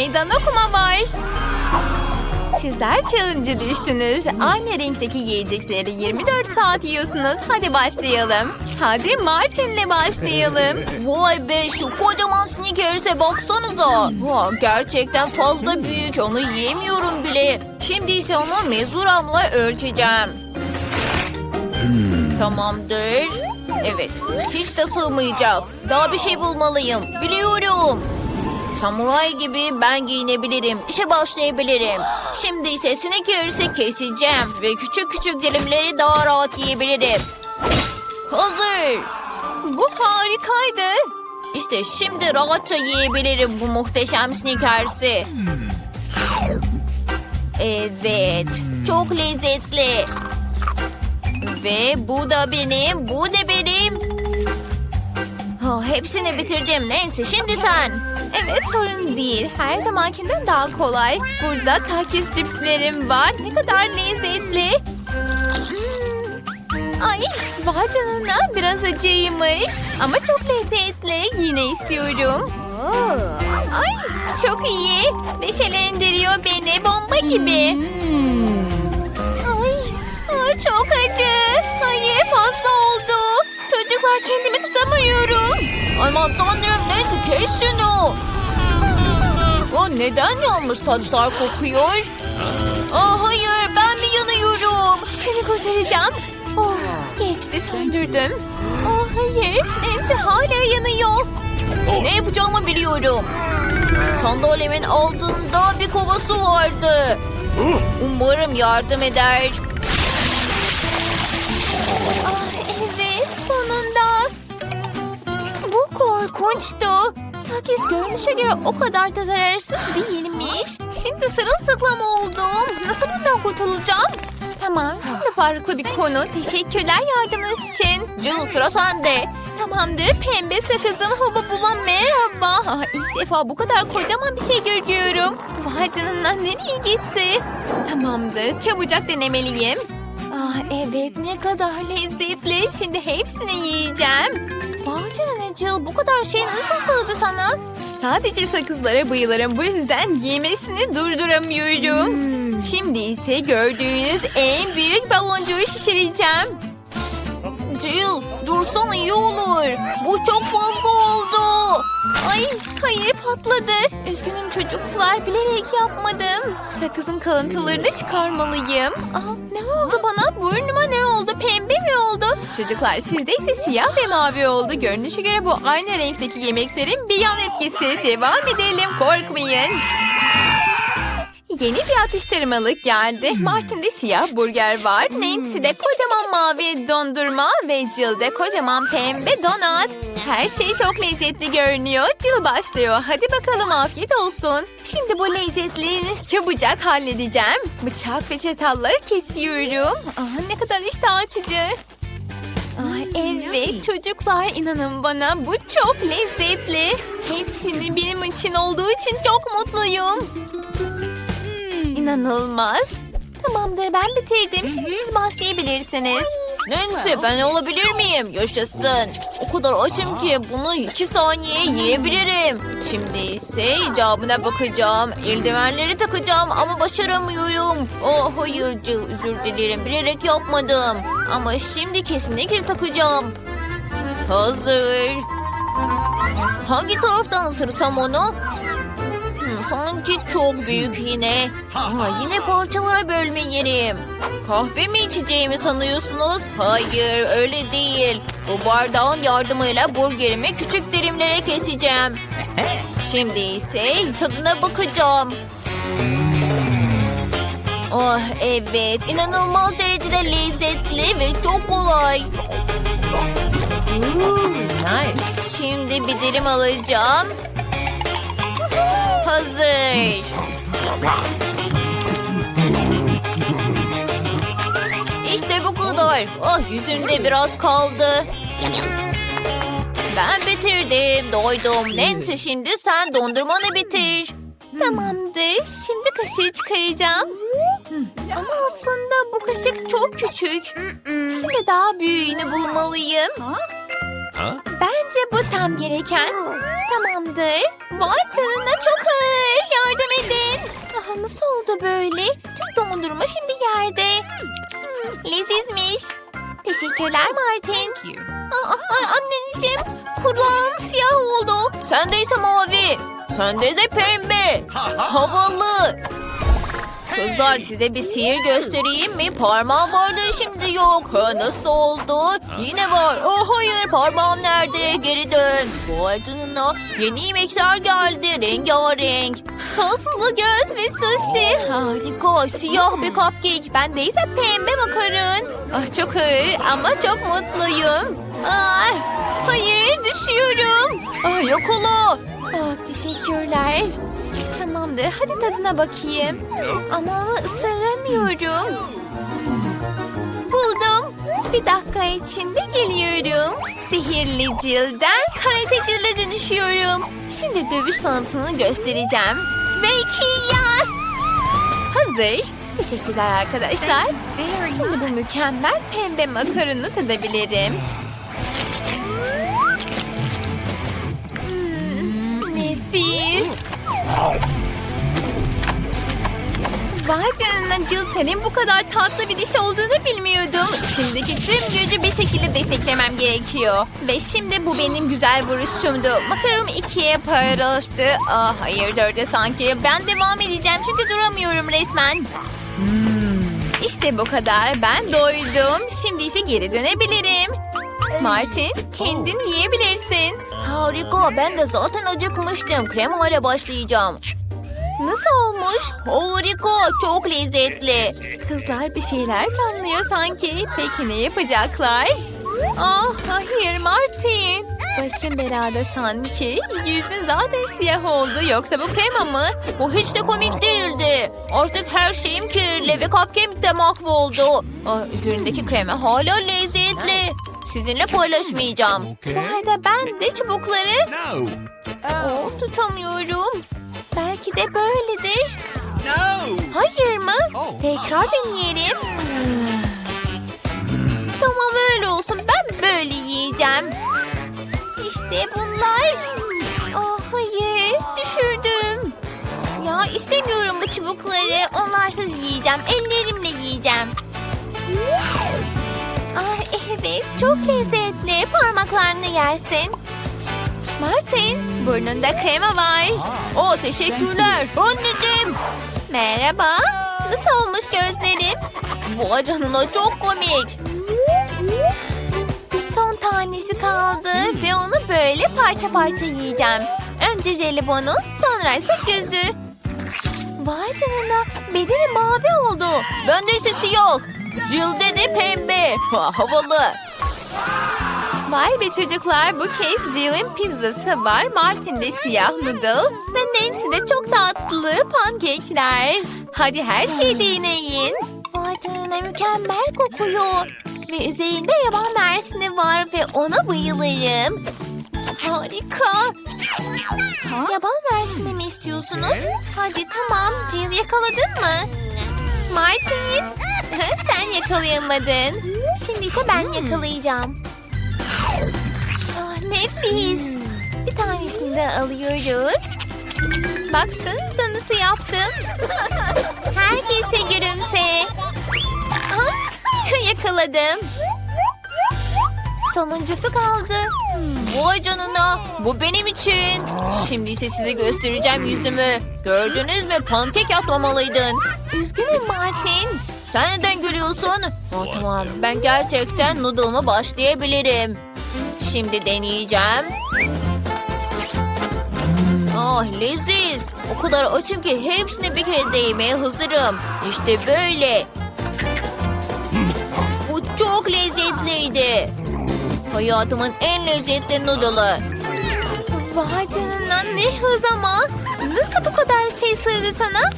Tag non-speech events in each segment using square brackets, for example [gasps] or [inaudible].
Meydan okuma var. Sizler challenge'a düştünüz. Aynı renkteki yiyecekleri 24 saat yiyorsunuz. Hadi başlayalım. Hadi Martin'le başlayalım. Vay be şu kocaman Snickers'e baksanıza. Vay, gerçekten fazla büyük onu yiyemiyorum bile. Şimdi ise onu mezuramla ölçeceğim. Tamamdır. Evet hiç de sığmayacak. Daha bir şey bulmalıyım. Biliyorum. Samuray gibi ben giyinebilirim. İşe başlayabilirim. Şimdi ise Snickers'i keseceğim. Ve küçük küçük dilimleri daha rahat yiyebilirim. Hazır. Bu harikaydı. İşte şimdi rahatça yiyebilirim bu muhteşem sneakers'i. Evet, çok lezzetli. Ve bu da benim, bu da benim. Oh, hepsini bitirdim. Neyse şimdi sen. Evet sorun değil. Her zamankinden daha kolay. Burada takis cipslerim var. Ne kadar lezzetli. Hmm. Ay vay canına biraz acıymış. Ama çok lezzetli. Yine istiyorum. Ay çok iyi. Neşelendiriyor beni bomba gibi. Ay, ay çok acı. Hayır fazla oldu. Çocuklar kendimi. Aman tanrım neyse kes şunu. O neden yanmış saçlar kokuyor? Aa, hayır ben mi yanıyorum? Seni kurtaracağım. Oh, geçti söndürdüm. Oh hayır, Nancy hala yanıyor. Ne yapacağımı biliyorum. Sandalyemin altında bir kova su vardı. Umarım yardım eder. Korkunçtu. Takis görünüşe göre o kadar da zararsız değilmiş. Şimdi sırılsıklam oldum. Nasıl bundan kurtulacağım? Tamam, şimdi farklı bir konu. Teşekkürler yardımınız için. Jill sıra sende. Tamamdır pembe sakızım huba buba merhaba. Ah, İlk defa bu kadar kocaman bir şey görüyorum. Vay canına nereye gitti? Tamamdır çabucak denemeliyim. Ah evet ne kadar lezzetli. Şimdi hepsini yiyeceğim. Vay canına Jill bu kadar şey nasıl sığdı sana? Sadece sakızlara bayılırım bu yüzden yemesini durduramıyorum. Şimdi ise gördüğünüz en büyük baloncuğu şişireceğim. Jill dursana iyi olur. Bu çok fazla oldu. Ay hayır patladı. Üzgünüm çocuklar bilerek yapmadım. Sakızın kalıntılarını çıkarmalıyım. Aa, ne oldu bana? Burnuma ne oldu? Pembe mi oldu? Çocuklar sizde ise siyah ve mavi oldu. Görünüşe göre bu aynı renkteki yemeklerin bir yan etkisi. Devam edelim korkmayın. Yeni bir atıştırmalık geldi. Martin'de siyah burger var. Nancy'de kocaman mavi dondurma ve Jill'de kocaman pembe donat. Her şey çok lezzetli görünüyor. Jill başlıyor. Hadi bakalım afiyet olsun. Şimdi bu lezzetliğini çabucak halledeceğim. Bıçak ve çatalları kesiyorum. Ah, ne kadar iştah açıcı. Ay evet çocuklar inanın bana bu çok lezzetli. Hepsini benim için olduğu için çok mutluyum. İnanılmaz. Tamamdır ben bitirdim. Şimdi siz başlayabilirsiniz. Nancy ben olabilir miyim? Yaşasın. O kadar açım ki bunu iki saniye yiyebilirim. Şimdi ise icabına bakacağım. Eldivenleri takacağım ama başaramıyorum. Oh hayır Jill özür dilerim. Bilerek yapmadım. Ama şimdi kesinlikle takacağım. Hazır. Hangi taraftan ısırsam onu? Hmm, sanki çok büyük yine. Ama yine parçalara bölme yerim. Kahve mi içeceğimi sanıyorsunuz? Hayır öyle değil. Bu bardağın yardımıyla burgerimi küçük dilimlere keseceğim. [laughs] Şimdi ise tadına bakacağım. Oh evet inanılmaz derecede lezzetli ve çok kolay. [laughs] Şimdi bir dilim alacağım. Hazır. İşte bu kadar. Ah yüzümde biraz kaldı. Ben bitirdim, doydum. Nancy şimdi sen dondurmanı bitir. Tamamdır. Şimdi kaşığı çıkaracağım. Ama aslında bu kaşık çok küçük. Şimdi daha büyüğünü bulmalıyım. Bence bu tam gereken. Tamamdır. Vay canına çok ağır. nasıl oldu böyle? Tüm dondurma şimdi yerde. Hmm, lezizmiş. Teşekkürler Martin. Aa, ay, anneciğim kulağım siyah oldu. Sendeyse mavi. Sende de pembe. Havalı. Kızlar size bir sihir göstereyim mi? Parmağım vardı şimdi yok. Ha, nasıl oldu? Yine var. Oh hayır parmağım nerede? Geri dön. Vay canına. Yeni yemekler geldi. Rengarenk. Soslu göz ve sushi. Harika. Siyah bir cupcake. Ben de ise pembe makarın. Ah çok ağır ama çok mutluyum. Ah, hayır düşüyorum. Ah, yok olu. Ah, teşekkürler. Tamamdır hadi tadına bakayım. Ama onu ısıramıyorum. Buldum. Bir dakika içinde geliyorum. Sihirli cilden karate cilde dönüşüyorum. Şimdi dövüş sanatını göstereceğim. Ve iki ya. Hazır. Teşekkürler arkadaşlar. Şimdi bu mükemmel pembe makaronu tadabilirim. Hmm, nefis. Vay canına Cilten'in bu kadar tatlı bir diş olduğunu bilmiyordum. Şimdiki tüm gücü bir şekilde desteklemem gerekiyor. Ve şimdi bu benim güzel vuruşumdu. Makaronum ikiye paylaştı. Ah hayır dörde sanki. Ben devam edeceğim çünkü duramıyorum resmen. İşte bu kadar. Ben doydum. Şimdi ise geri dönebilirim. Martin kendin yiyebilirsin. Harika. Ben de zaten acıkmıştım. Kremayla başlayacağım. Nasıl olmuş? Harika. Çok lezzetli. Kızlar bir şeyler planlıyor sanki. Peki ne yapacaklar? Ah hayır Martin. Başın belada sanki. Yüzün zaten siyah oldu. Yoksa bu krema mı? Bu hiç de komik değildi. Artık her şeyim kirli ve cupcake de mahvoldu. Ah, üzerindeki kremi hala lezzetli. Sizinle paylaşmayacağım. Bu arada ben de çubukları oh, tutamıyorum. Belki de böyledir. No! Hayır mı? Oh. Tekrar deneyelim. Tamam öyle olsun. Ben böyle yiyeceğim. İşte bunlar. Oh hayır. Düşürdüm. Ya istemiyorum bu çubukları. Onlarsız yiyeceğim. Ellerimle yiyeceğim. Ah evet. Çok lezzetli. Parmaklarını yersin. Martin, burnunda krema var. Oh teşekkürler. Anneciğim. Merhaba. Nasıl olmuş gözlerim? Vay canına çok komik. Bir son tanesi kaldı ve onu böyle parça parça yiyeceğim. Önce jelibonu, sonra ise gözü. Vay canına, bedeni mavi oldu. Bende ise siyah. Cilde de pembe. Ha, havalı. Vay be çocuklar, bu kez Jill'in pizzası var. Martin'de siyah noodle ve Nancy'de çok tatlı pankekler. Hadi her şeyi deneyin. Vay canına mükemmel kokuyor. Ve üzerinde yaban mersini var ve ona bayılırım. Harika. Yaban mersini mi istiyorsunuz? Hadi tamam. Jill yakaladın mı? Martin. [laughs] Sen yakalayamadın. Şimdi ise ben yakalayacağım. Ah, nefis. Bir tanesini de alıyoruz. Baksanıza nasıl yaptım. [laughs] Herkese gülümse. Ah, [laughs] yakaladım. Sonuncusu kaldı. Vay canına. Bu benim için. Şimdi ise size göstereceğim yüzümü. Gördünüz mü? Pankek atmamalıydın. Üzgünüm Martin. Sen neden gülüyorsun? Oh, tamam. Ben gerçekten noodle'ıma başlayabilirim. Şimdi deneyeceğim. Ah leziz. O kadar açım ki hepsini bir kere de yemeye hazırım. İşte böyle. Bu çok lezzetliydi. Hayatımın en lezzetli noodle'ı. Vay canına ne hız ama. Nasıl bu kadar şey sığdı sana?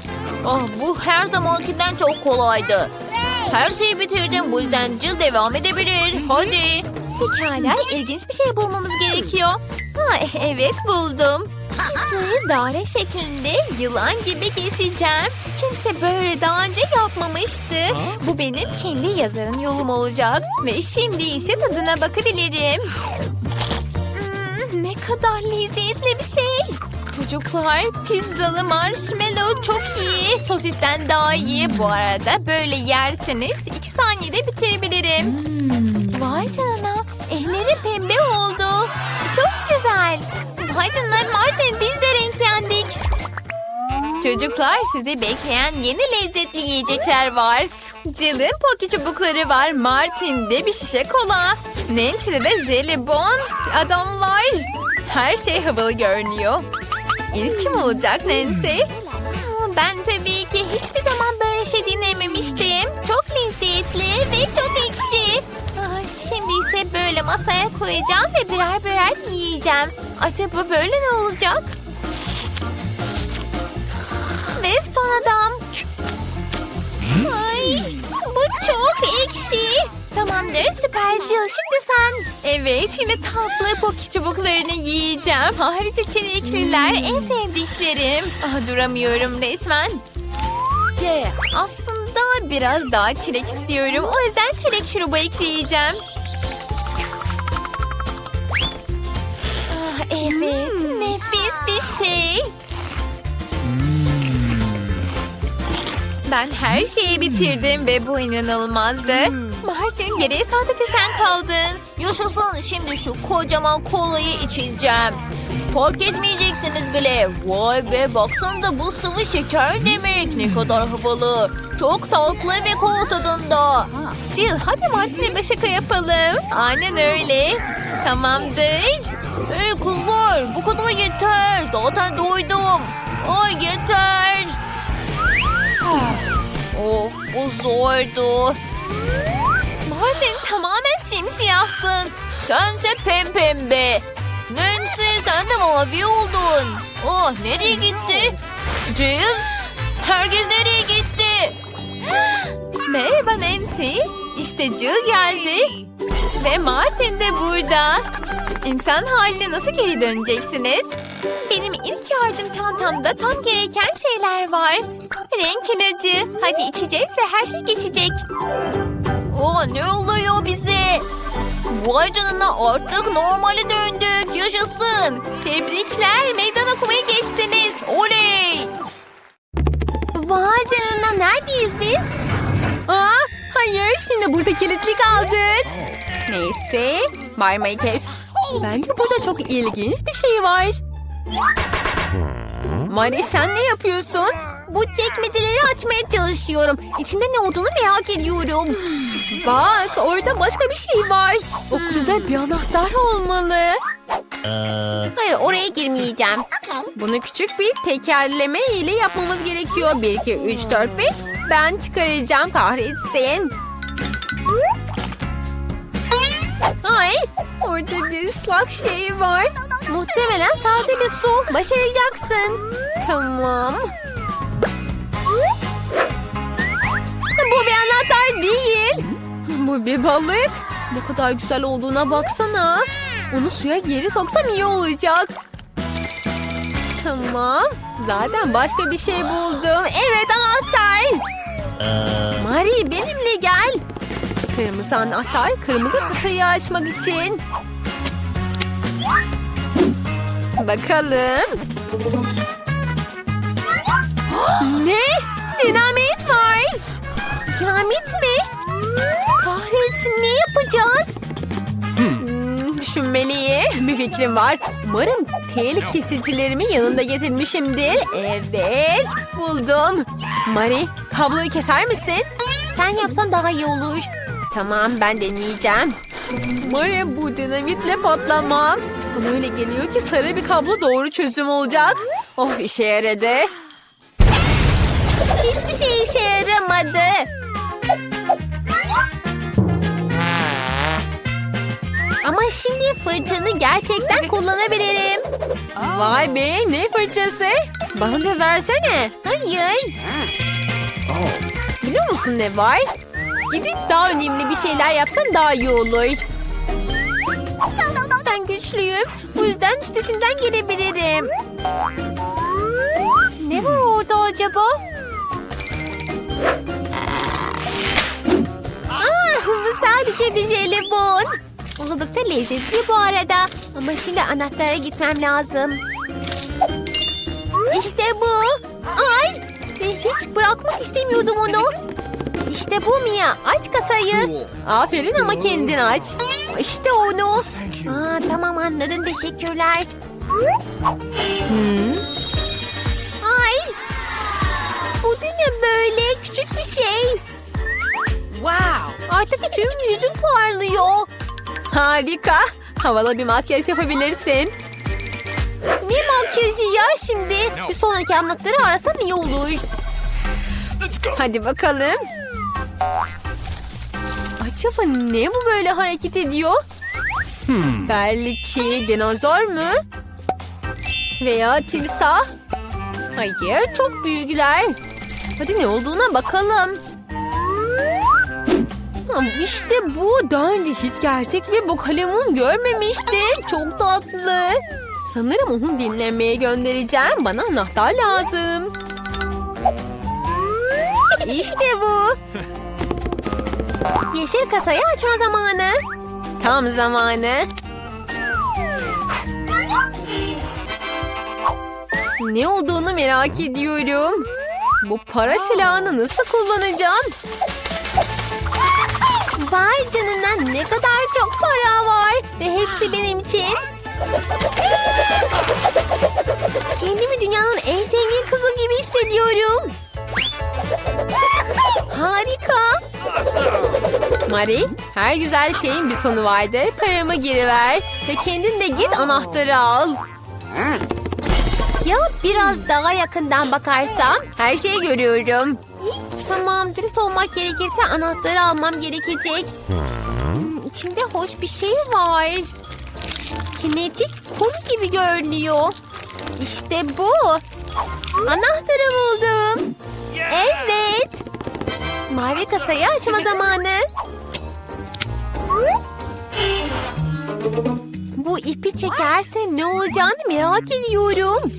Ah bu her zamankinden çok kolaydı. Her şeyi bitirdim bu yüzden Jill devam edebilir. Hadi. Pekala ilginç bir şey bulmamız gerekiyor. Ha, evet buldum. Pizzayı daire şeklinde yılan gibi keseceğim. Kimse böyle daha önce yapmamıştı. Bu benim kendi yazarın yolum olacak. Ve şimdi ise tadına bakabilirim. Hmm, ne kadar lezzetli bir şey. Çocuklar pizzalı marshmallow çok iyi. Sosisten daha iyi. Bu arada böyle yerseniz iki saniyede bitirebilirim. Vay canına. Elleri pembe oldu. Çok güzel. Vay canına Martin biz de renklendik. Çocuklar sizi bekleyen yeni lezzetli yiyecekler var. Jill'in poki çubukları var. Martin'de bir şişe kola. Nancy'de de jelibon. Adamlar. Her şey havalı görünüyor. İlk kim olacak Nancy? Aa, Ben tabii ki hiçbir zaman böyle şey dinlememiştim. Çok lezzetli ve çok ekşi. Şimdi ise böyle masaya koyacağım ve birer birer yiyeceğim. Acaba böyle ne olacak? Ve son adam. Ay, bu çok ekşi. Tamamdır süper Jill. Şimdi sen. Evet şimdi tatlı poki çubuklarını yiyeceğim. Hariç çilekliler en sevdiklerim. Ah, duramıyorum resmen. Aslında biraz daha çilek istiyorum. O yüzden çilek şurubu ekleyeceğim. Ah, evet nefis bir şey. Ben her şeyi bitirdim ve bu inanılmazdı. Martin geriye sadece sen kaldın. Yaşasın şimdi şu kocaman kolayı içeceğim. Fark etmeyeceksiniz bile. Vay be baksanıza bu sıvı şeker demek. Ne kadar havalı. Çok tatlı ve kola tadında. Jill hadi Martin'e bir şaka yapalım. Aynen öyle. Tamamdır. Hey kızlar bu kadar yeter. Zaten doydum. Ay yeter. Of bu zordu. Martin tamamen simsiyahsın. Sense pempembe. Nancy sen de mavi oldun. Oh nereye gitti? Jill? Herkes nereye gitti? Merhaba Nancy. İşte Jill geldi. Ve Martin de burada. İnsan haline nasıl geri döneceksiniz? Benim ilk yardım çantamda tam gereken şeyler var. Renk ilacı. Hadi içeceğiz ve her şey geçecek. Oh ne oluyor bize? Vay canına artık normale döndük. Yaşasın. Tebrikler. Meydan okumaya geçtiniz. Oley. Vay canına neredeyiz biz? Aa, hayır şimdi burada kilitli kaldık. Neyse bağırmayı kes. Bence burada çok ilginç bir şey var. Mari sen ne yapıyorsun? Bu çekmeceleri açmaya çalışıyorum. İçinde ne olduğunu merak ediyorum. Bak orada başka bir şey var. O kutuda bir anahtar olmalı. Hayır oraya girmeyeceğim. Bunu küçük bir tekerleme ile yapmamız gerekiyor. 1, 2, 3, 4, 5. Ben çıkaracağım kahretsin. Ay orada bir ıslak şey var. Muhtemelen sade bir su. Başaracaksın. Tamam. Bu bir anahtar değil. Bu bir balık. Ne kadar güzel olduğuna baksana. Onu suya geri soksam iyi olacak. Tamam. Zaten başka bir şey buldum. Evet anahtar. Mari benimle gel. Kırmızı anahtar kırmızı kasayı açmak için. Bakalım. [gasps] ne? Dinamit. Dinamit mi? Kahretsin ne yapacağız? Hmm, düşünmeliyim. Bir fikrim var. Umarım telik kesicilerimi yanında getirmişimdir. Evet buldum. Mari kabloyu keser misin? Sen yapsan daha iyi olur. Tamam ben deneyeceğim. Umarım bu dinamitle patlamam. Bana öyle geliyor ki sarı bir kablo doğru çözüm olacak. Of işe yaradı. Hiçbir şey işe yaramadı. Ama şimdi fırçanı gerçekten kullanabilirim. Vay be ne fırçası? Bana da versene. Hayır. Biliyor musun ne var? Gidip daha önemli bir şeyler yapsan daha iyi olur. Ben güçlüyüm. Bu yüzden üstesinden gelebilirim. Ne var orada acaba? Bu sadece bir jelibon. Oldukça lezzetli bu arada. Ama şimdi anahtara gitmem lazım. İşte bu. Ay! Hiç bırakmak istemiyordum onu. İşte bu Mia. Aç kasayı. Aferin ama kendin aç. İşte onu. Aa, tamam anladım. Teşekkürler. Hmm. Ay. Bu ne böyle? Küçük bir şey. Wow. Artık tüm yüzün parlıyor. Harika. Havalı bir makyaj yapabilirsin. Ne makyajı ya şimdi? Bir sonraki anahtarı arasan iyi olur. Hadi bakalım. Acaba ne bu böyle hareket ediyor? Belki dinozor mu? Veya timsah? Hayır çok büyükler. Hadi ne olduğuna bakalım. Ha, İşte bu. Daha önce hiç gerçek bir bokalemun görmemiştim. Çok tatlı. Sanırım onu dinlemeye göndereceğim. Bana anahtar lazım. İşte bu. Yeşil kasayı açma zamanı. Tam zamanı. Ne olduğunu merak ediyorum. Bu para silahını nasıl kullanacağım? Vay canına ne kadar çok para var. Ve hepsi benim için. Kendimi dünyanın en zengin kızı gibi hissediyorum. Harika. Mari, her güzel şeyin bir sonu vardır. Paramı geri ver ve kendin de git anahtarı al. Ya biraz daha yakından bakarsam? Her şeyi görüyorum. Tamam, dürüst olmak gerekirse anahtarı almam gerekecek. Hmm, İçinde hoş bir şey var. Kinetik kum gibi görünüyor. İşte bu. Anahtarı buldum. Evet. Mavi kasayı açma zamanı. Bu ipi çekerse ne olacağını merak ediyorum.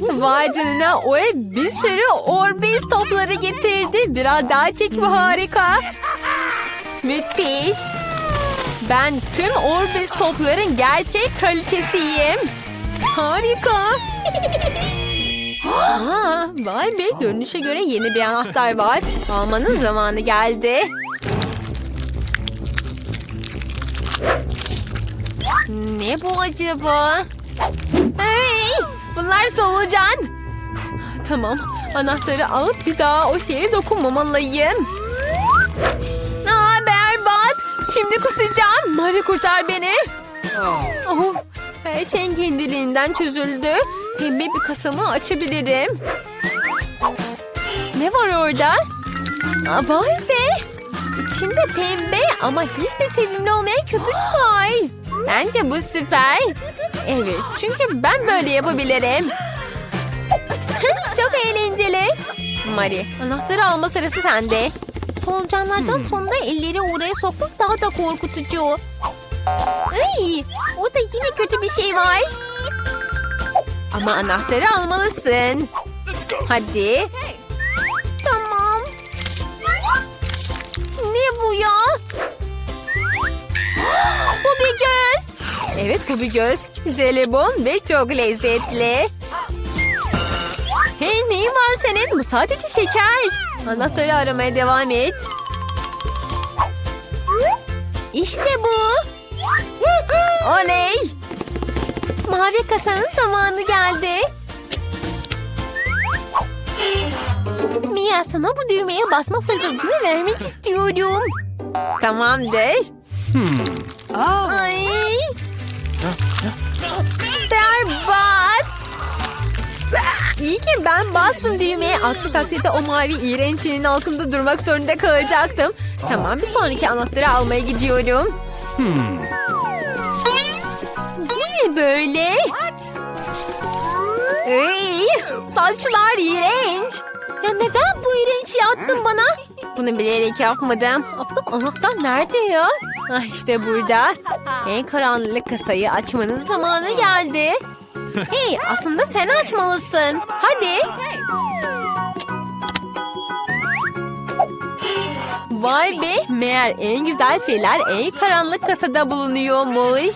[laughs] Vay canına o ev bir sürü Orbis topları getirdi. Biraz daha çek bu harika. Müthiş. Ben tüm Orbis topların gerçek kraliçesiyim. Harika. [laughs] Aa, vay be görünüşe göre yeni bir anahtar var. Almanın zamanı geldi. Ne bu acaba? Hey, bunlar solucan. Tamam, anahtarı alıp bir daha o şeye dokunmamalıyım. Aa, berbat. Şimdi kusacağım. Mari kurtar beni. Of, her şeyin kendiliğinden çözüldü. Pembe bir kasamı açabilirim. Ne var orada? Aa, vay be. İçinde pembe ama hiç de sevimli olmayan köpük var. Bence bu süper. Evet çünkü ben böyle yapabilirim. Çok eğlenceli. Mari anahtarı alma sırası sende. Solucanlardan sonra elleri oraya sokmak daha da korkutucu. Ay, orada yine kötü bir şey var. Ama anahtarı almalısın. Hadi. Tamam. Ne bu ya? Evet bu bir göz. Jelibon ve çok lezzetli. Hey neyin var senin? Bu sadece şeker. Anahtarı aramaya devam et. İşte bu. Oley. Mavi kasanın zamanı geldi. Mia sana bu düğmeye basma fırsatını vermek istiyorum. Tamamdır. Ay. Berbat. İyi ki ben bastım düğmeye. Aksi takdirde o mavi iğrençliğin altında durmak zorunda kalacaktım. Tamam bir sonraki anahtarı almaya gidiyorum. Bu ne böyle? Ey, saçlar iğrenç. Ya neden bu iğrençliği attın bana? Bunu bilerek yapmadım. Abla anahtar nerede ya? Ah işte burada. En karanlık kasayı açmanın zamanı geldi. Hey aslında sen açmalısın. Hadi. Vay be meğer en güzel şeyler en karanlık kasada bulunuyormuş.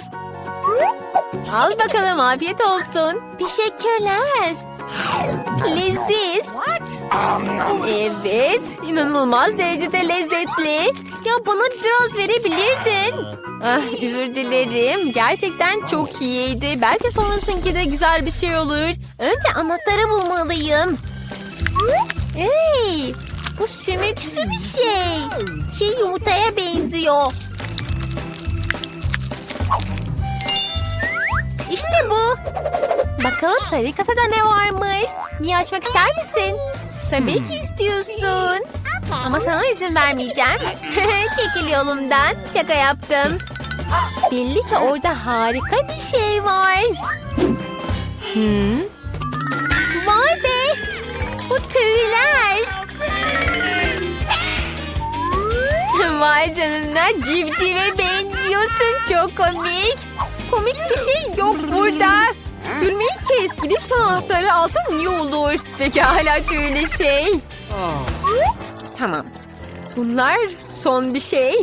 Al bakalım afiyet olsun. Teşekkürler. Leziz. Evet, inanılmaz derecede lezzetli. Ya bana biraz verebilirdin. Ah, özür dilerim. Gerçekten çok iyiydi. Belki sonrasınki de güzel bir şey olur. Önce anahtarı bulmalıyım. Hey, bu sümüksü bir şey. Şey yumurtaya benziyor. İşte bu. Bakalım sarı kasada ne varmış? Mia açmak ister misin? Tabii ki istiyorsun. Ama sana izin vermeyeceğim. [laughs] Çekil yolumdan. Şaka yaptım. Belli ki orada harika bir şey var. Hmm. Vay be! Bu tüyler. [laughs] Vay canına civcive benziyorsun. Çok komik. Komik bir şey yok burada. Gülmeyi kes. Gidip son anahtarı alsan iyi olur. Peki hala tüylü şey. Tamam. Bunlar son bir şey.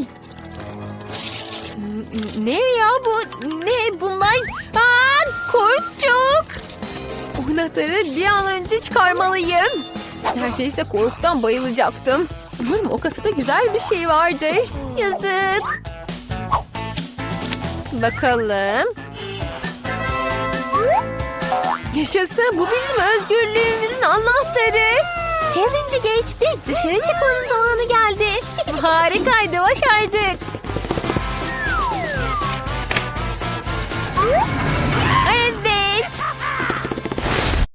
Ne ya bu? Ne bunlar? Aa, korktuk. O anahtarı bir an önce çıkarmalıyım. Neredeyse korkudan bayılacaktım. Umarım o kasada güzel bir şey vardır. Yazık. Bakalım. Yaşasın bu bizim özgürlüğümüzün anahtarı. Challenge'ı geçtik. Dışarı çıkmanın zamanı geldi. [laughs] Harikaydı başardık.